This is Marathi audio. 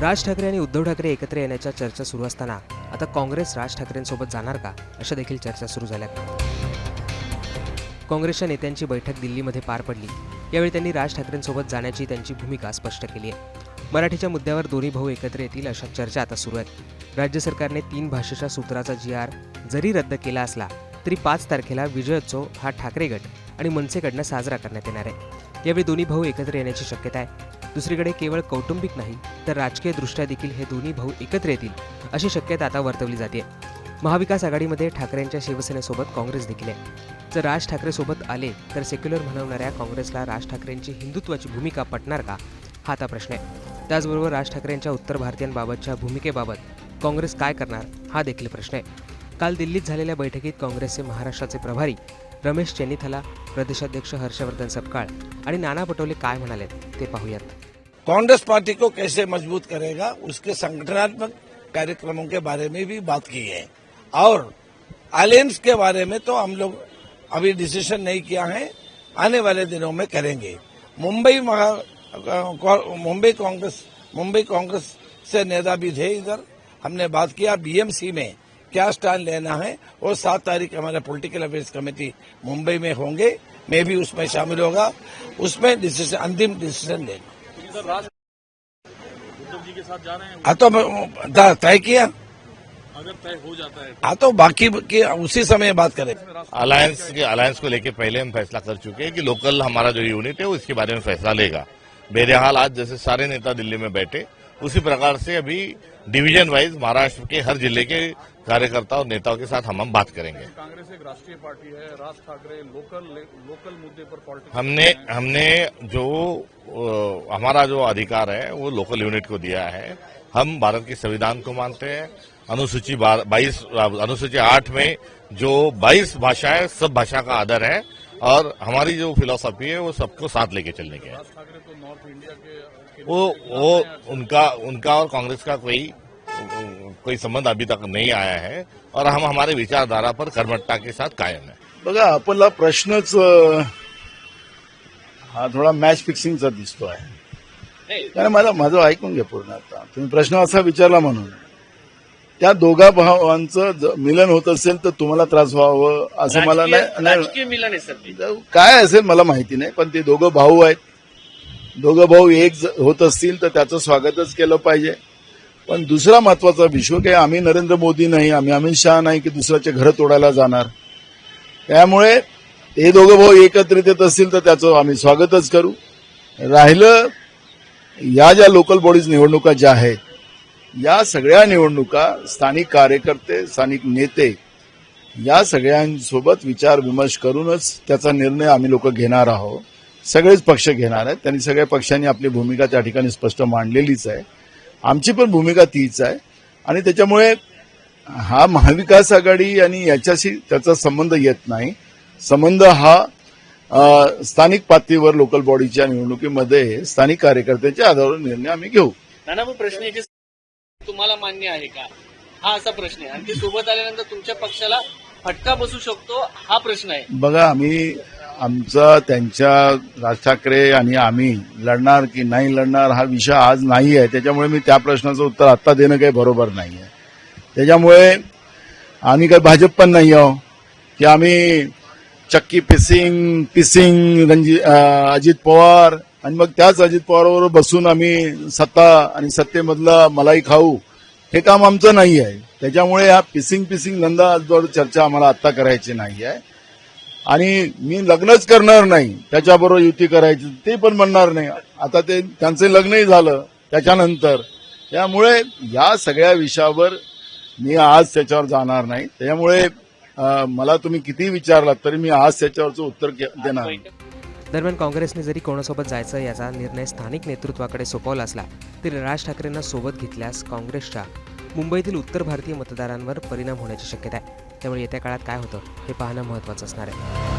राज ठाकरे आणि उद्धव ठाकरे एकत्र येण्याच्या चर्चा सुरू असताना आता काँग्रेस राज ठाकरेंसोबत जाणार का? अशा देखील चर्चा सुरू झाल्या काँग्रेसच्या नेत्यांची बैठक दिल्लीमध्ये पार पडली. यावेळी त्यांनी राज ठाकरेंसोबत जाण्याची त्यांची भूमिका स्पष्ट केली आहे. मराठीच्या मुद्द्यावर दोन्ही भाऊ एकत्र येतील अशा चर्चा आता सुरू आहेत. राज्य सरकारने तीन भाषेच्या सूत्राचा जी आर जरी रद्द केला असला तरी पाच तारखेला विजयोत्सव हा ठाकरे गट आणि मनसेकडनं साजरा करण्यात येणार आहे. यावेळी दोन्ही भाऊ एकत्र येण्याची शक्यता आहे. दुसरीकडे केवळ कौटुंबिक नाही तर राजकीय दृष्ट्या देखील हे दोन्ही भाऊ एकत्र येतील अशी शक्यता आता वर्तवली जाते महाविकास आघाडीमध्ये ठाकरेंच्या शिवसेनेसोबत काँग्रेस देखील आहे. जर राज ठाकरेसोबत आले तर सेक्युलर म्हणवणाऱ्या काँग्रेसला राज ठाकरेंची हिंदुत्वाची भूमिका पटणार का? हा आता प्रश्न आहे. त्याचबरोबर राज ठाकरेंच्या उत्तर भारतीयांबाबतच्या भूमिकेबाबत काँग्रेस काय करणार हा देखील प्रश्न आहे. काल दिल्लीत झालेल्या बैठकीत काँग्रेसचे महाराष्ट्राचे प्रभारी रमेश चेन्नीथला प्रदेशाध्यक्ष हर्षवर्धन सपकाळ आणि नाना पटोले काय म्हणालेत ते पाहूयात. कांग्रेस पार्टी को कैसे मज़बूत करेगा, उसके संगठनात्मक कार्यक्रमों के बारे में भी बात की है। और अलायंस के बारे में तो हम लोग अभी डिसीज़न नहीं किया है, आने वाले दिनों में करेंगे। मुंबई महा, मुंबई कांग्रेस मुंबई कांग्रेस से नेता भी थे इधर। हमने बात किया बीएमसी में, क्या स्टैंड लेना है और सात तारीख हमारे पॉलिटिकल अफेयर्स कमेटी मुंबई में होंगे, मैं भी उसमें शामिल होगा। उसमें डिसीज़न अंतिम डिसीज़न लेगा उद्धव जी के साथ जा रहे हैं। हाँ तो तय किया? अगर तय हो जाता है हाँ तो बाकी की उसी समय बात करें। अलायंस के अलायंस को लेके पहले हम फैसला कर चुके हैं कि लोकल हमारा जो यूनिट है वो इसके बारे में फैसला लेगा। बहरहाल आज जैसे सारे नेता दिल्ली में बैठे उसी प्रकार से अभी डिवीज़न वाइज महाराष्ट्र के हर ज़िले के कार्यकर्ता और नेताओं के साथ हम हम बात करेंगे। कांग्रेस एक राष्ट्रीय पार्टी है। राज ठाकरे लोकल लोकल मुद्दे पर पॉलिटिक्स हमने हमने जो अ, हमारा जो अधिकार है वो लोकल यूनिट को दिया है। हम भारत के संविधान को मानते हैं। अनुसूची बाईस अनुसूची आठ में जो बाईस भाषा है सब भाषा का आदर है। और हमारी जो फिलोसफी है वो सबको साथ लेके चलने की है। वो वो उनका उनका और कांग्रेस का कोई कोई संबंध अभी तक नहीं आया है और हम हमारे विचारधारा पर कर्मठता के साथ कायम है। बघा आपला प्रश्नच हा थोडा मॅच फिक्सिंगचा दिसतो आहे. कारण मला माझं ऐकून घ्या पूर्ण आता. तुम्ही प्रश्न असा विचारला म्हणून. त्या दोघा भावांचं मिलन होत असेल तर तुम्हाला त्रास व्हावं असं मला नाही. काय असेल मला माहिती नाही पण ते दोघं भाऊ आहेत. दोघं भाऊ एक ज- होत असतील तर त्याचं स्वागतच केलं पाहिजे. पण दुसरा महत्त्वाचा विषय की आम्ही नरेंद्र मोदी नाही आम्ही अमित शहा नाही की दुसऱ्याचे घर तोडायला जाणार. त्यामुळे हे दोघं भाऊ एकत्रित येत असतील तर त्याचं आम्ही स्वागतच करू. राहिलं या ज्या लोकल बॉडीज निवडणुका ज्या आहेत या सगळ्या निवडणुका स्थानिक कार्यकर्ते स्थानिक नेते या सगळ्यांसोबत विचार विमर्श करूनच त्याचा निर्णय आम्ही लोक घेणार आहोत. सगळेच पक्ष घेणार आहेत. त्यांनी सगळ्या पक्षांनी आपली भूमिका त्या ठिकाणी स्पष्ट मांडलेलीच आहे. आमची पण भूमिका तीच आहे. आणि त्याच्यामुळे हा महाविकास आघाडी आणि याच्याशी त्याचा संबंध येत नाही. संबंध हा स्थानिक पातळीवर लोकल बॉडीच्या निवडणुकीमध्ये स्थानिक कार्यकर्त्यांच्या आधारावर निर्णय आम्ही घेऊ. प्रश्न तुम्हाला मान्य आहे का? हा असा प्रश्न आहे. आणि ते सोबत आल्यानंतर तुमच्या पक्षाला फटका बसू शकतो हा प्रश्न आहे. बघा आम्ही आमचा त्यांच्या राज ठाकरे आणि आम्ही लढणार की नाही लढणार हा विषय आज नाही आहे त्याच्यामुळे मी त्या प्रश्नाचं उत्तर आत्ता देणं काही बरोबर नाही आहे त्याच्यामुळे आम्ही काही भाजप पण नाही आहो की आम्ही चक्की पिसिंग पिसिंग रणजी अजित पवार आणि मग त्याच अजित पवारबरोबर बसून आम्ही सत्ता आणि सत्तेमधला मलाई खाऊ. हे काम आमचं नाही आहे. त्याच्यामुळे हा पिसिंग पिसिंग धंदावर चर्चा आम्हाला आत्ता करायची नाही आहे. आणि मी लग्नच करणार नाही. त्याच्याबरोबर युती करायची ते पण म्हणणार नाही. आता ते त्यांचं लग्नही झालं त्याच्यानंतर. त्यामुळे या सगळ्या विषयावर मी आज त्याच्यावर जाणार नाही. त्यामुळे मला तुम्ही किती विचारलात तरी मी आज त्याच्यावरचं उत्तर देणार नाही. दरम्यान काँग्रेसने जरी कोणासोबत जायचं याचा निर्णय स्थानिक नेतृत्वाकडे सोपवला असला तरी राज ठाकरेंना सोबत घेतल्यास काँग्रेसच्या मुंबईतील उत्तर भारतीय मतदारांवर परिणाम होण्याची शक्यता आहे. त्यामुळे येत्या काळात काय होतं हे पाहणं महत्त्वाचं असणार आहे.